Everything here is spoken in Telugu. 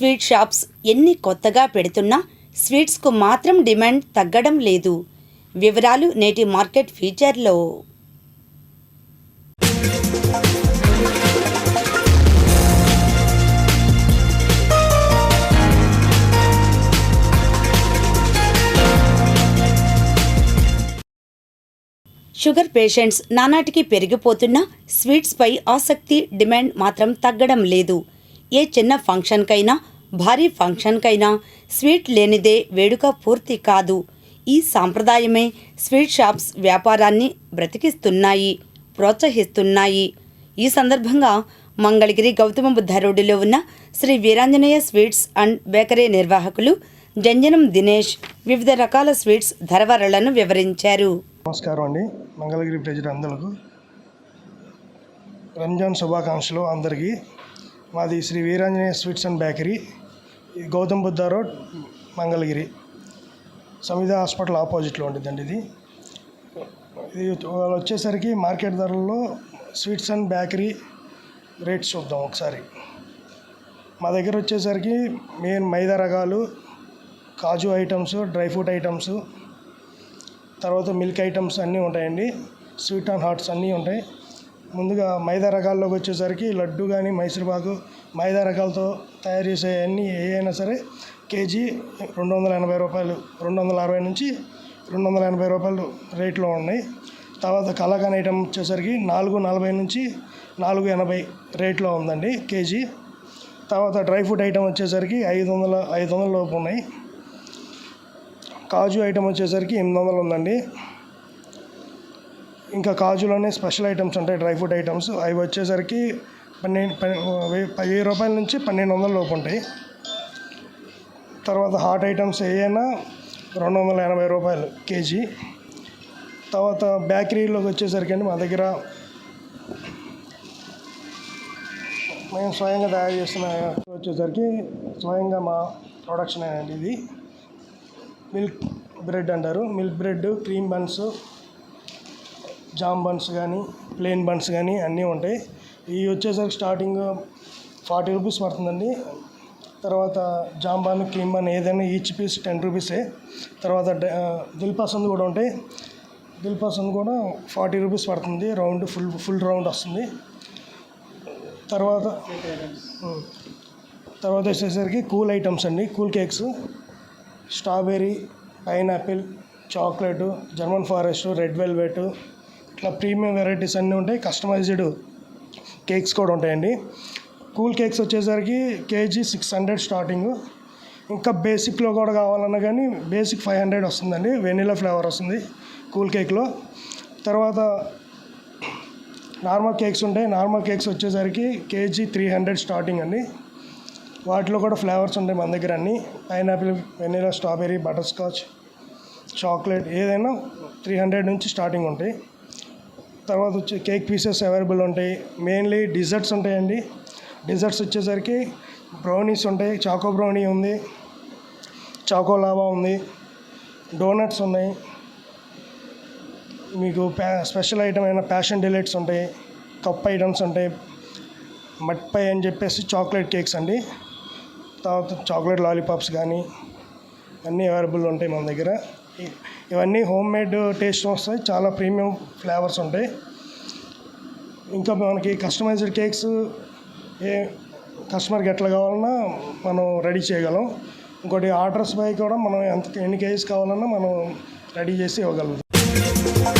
స్వీట్ షాప్స్ ఎన్ని కొత్తగా పెడుతున్నా స్వీట్స్కు మాత్రం డిమాండ్ తగ్గడం లేదు. వివరాలు నేటి మార్కెట్ ఫీచర్లో. షుగర్ పేషెంట్స్ నానాటికి పెరిగిపోతున్నా స్వీట్స్పై ఆసక్తి డిమాండ్ మాత్రం తగ్గడం లేదు. ఏ చిన్న ఫంక్షన్కైనా భారీ ఫంక్షన్కైనా స్వీట్ లేనిదే వేడుక పూర్తి కాదు. ఈ సాంప్రదాయమే స్వీట్ షాప్స్ వ్యాపారాన్ని బ్రతికిస్తున్నాయి ప్రోత్సహిస్తున్నాయి. ఈ సందర్భంగా మంగళగిరి గౌతమ బుద్ధ రోడ్డులో ఉన్న Shri Veeranjaneya sweets and bakery నిర్వాహకులు జంజనం దినేష్ వివిధ రకాల స్వీట్స్ ధరవరలను వివరించారు. నమస్కారం అండి. మంగళగిరి ప్రజలందరకు రంజాన్ శుభాకాంక్షలు అందరికీ. మాది Shri Veeranjaneya sweets and bakery. Gautam Buddha road Mangalagiri. Samitha hospital ఆపోజిట్లో ఉంటుందండి ఇది. ఇది వాళ్ళు వచ్చేసరికి మార్కెట్ ధరల్లో స్వీట్స్ అండ్ బేకరీ రేట్స్ చూద్దాం ఒకసారి. మా దగ్గర వచ్చేసరికి మెయిన్ మైదా రకాలు కాజు ఐటమ్స్ డ్రై ఫ్రూట్ ఐటమ్స్ తర్వాత మిల్క్ ఐటమ్స్ అన్నీ ఉంటాయండి. స్వీట్ అండ్ హాట్స్ అన్నీ ఉంటాయి. ముందుగా మైదా రకాల్లోకి వచ్చేసరికి లడ్డు కానీ మైసూర్పాకు మైదా రకాలతో తయారు చేసే అన్నీ ఏ అయినా సరే కేజీ రెండు వందల ఎనభై రూపాయలు రెండు వందల అరవై నుంచి రెండు వందల ఎనభై రూపాయలు రేట్లో ఉన్నాయి. తర్వాత కలాకాన్ ఐటమ్ వచ్చేసరికి నాలుగు నలభై నుంచి నాలుగు ఎనభై రేట్లో ఉందండి కేజీ. తర్వాత డ్రై ఫ్రూట్ ఐటమ్ వచ్చేసరికి ఐదు వందల ఐదు వందల లోపు ఉన్నాయి. కాజు ఐటమ్ వచ్చేసరికి ఎనిమిది వందలు ఉందండి. ఇంకా కాజులోనే స్పెషల్ ఐటమ్స్ ఉంటాయి డ్రై ఫ్రూట్ ఐటమ్స్. అవి వచ్చేసరికి పన్నెండు వెయ్యి వెయ్యి రూపాయల నుంచి పన్నెండు వందల లోపు ఉంటాయి. తర్వాత హాట్ ఐటమ్స్ ఏవైనా రెండు వందల ఎనభై రూపాయలు కేజీ. తర్వాత బేకరీలోకి వచ్చేసరికి అండి మా దగ్గర మేము స్వయంగా తయారు చేసిన వచ్చేసరికి స్వయంగా మా ప్రొడక్షన్ అండి ఇది. మిల్క్ బ్రెడ్ అంటారు. Milk bread cream buns jam buns కానీ ప్లెయిన్ బన్స్ కానీ అన్నీ ఉంటాయి. ఇవి వచ్చేసరికి స్టార్టింగ్ ఫార్టీ రూపీస్ పడుతుందండి. తర్వాత జామ్ బన్ క్రీమ్ బన్ ఏదైనా ఈచ్ పీస్ టెన్ రూపీసే. తర్వాత దిల్పాసంద్ దిల్ పసంద్ కూడా ఉంటాయి. దిల్ పసంద్ కూడా ఫార్టీ రూపీస్ పడుతుంది. రౌండ్ ఫుల్ ఫుల్ రౌండ్ వస్తుంది. తర్వాత తర్వాత వచ్చేసరికి కూల్ ఐటమ్స్ అండి. Cool cakes strawberry pineapple chocolate German forest red velvet ఇట్లా ప్రీమియం వెరైటీస్ అన్నీ ఉంటాయి. కస్టమైజ్డ్ కేక్స్ కూడా ఉంటాయండి. కూల్ కేక్స్ వచ్చేసరికి కేజీ సిక్స్ హండ్రెడ్ స్టార్టింగ్. ఇంకా బేసిక్లో కూడా కావాలన్నా కానీ బేసిక్ ఫైవ్ హండ్రెడ్ వస్తుందండి. వెనీలా ఫ్లేవర్ వస్తుంది కూల్ కేక్లో. తర్వాత నార్మల్ కేక్స్ ఉంటాయి. నార్మల్ కేక్స్ వచ్చేసరికి కేజీ త్రీ హండ్రెడ్ స్టార్టింగ్ అండి. వాటిలో కూడా ఫ్లేవర్స్ ఉంటాయి మన దగ్గర అన్నీ. Pineapple vanilla strawberry butterscotch chocolate ఏదైనా త్రీ హండ్రెడ్ నుంచి స్టార్టింగ్ ఉంటాయి. తర్వాత వచ్చి కేక్ పీసెస్ అవైలబుల్ ఉంటాయి. మెయిన్లీ డిజర్ట్స్ ఉంటాయండి. డిజర్ట్స్ వచ్చేసరికి బ్రౌనీస్ ఉంటాయి. చాకో బ్రౌనీ ఉంది. చాకో లావా ఉంది. డోనట్స్ ఉన్నాయి. మీకు ప్యా స్పెషల్ ఐటమ్ అయిన ప్యాషన్ డిలైట్స్ ఉంటాయి. కప్ ఐటమ్స్ ఉంటాయి. మట్ పై అని చెప్పేసి చాక్లెట్ కేక్స్ అండి. తర్వాత చాక్లెట్ లాలీపాప్స్ కానీ అన్నీ అవైలబుల్ ఉంటాయి మన దగ్గర. ఇవన్నీ హోమ్ మేడ్ టేస్ట్ వస్తాయి. చాలా ప్రీమియం ఫ్లేవర్స్ ఉంటాయి. ఇంకా మనకి కస్టమైజ్డ్ కేక్స్ ఏ కస్టమర్కి ఎట్లా కావాలన్నా మనం రెడీ చేయగలం. ఇంకోటి ఆర్డర్స్ పై కూడా మనం ఎంత ఎన్ని కేజీస్ కావాలన్నా మనం రెడీ చేసి ఇవ్వగలుగుతాం.